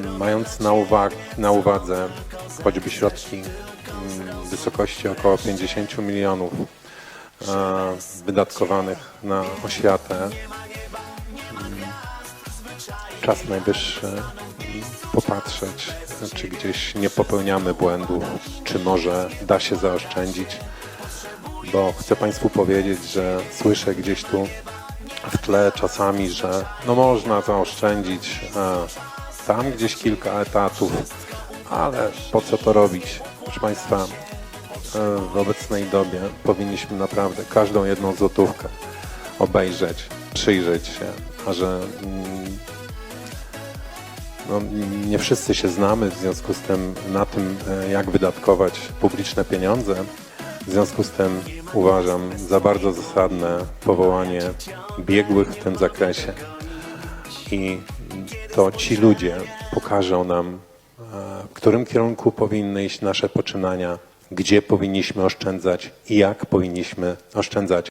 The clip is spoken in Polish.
mm, mając na, uwag, na uwadze choćby środki mm, w wysokości około 50 milionów e, wydatkowanych na oświatę, mm, czas najwyższy mm, popatrzeć, czy gdzieś nie popełniamy błędów, czy może da się zaoszczędzić. Bo chcę Państwu powiedzieć, że słyszę gdzieś tu w tle czasami, że no można zaoszczędzić tam gdzieś kilka etatów, ale po co to robić? Proszę Państwa, e, w obecnej dobie powinniśmy naprawdę każdą jedną złotówkę obejrzeć, przyjrzeć się, a że mm, no, nie wszyscy się znamy w związku z tym na tym, e, jak wydatkować publiczne pieniądze. W związku z tym uważam za bardzo zasadne powołanie biegłych w tym zakresie. I to ci ludzie pokażą nam, e, w którym kierunku powinny iść nasze poczynania, gdzie powinniśmy oszczędzać i jak powinniśmy oszczędzać.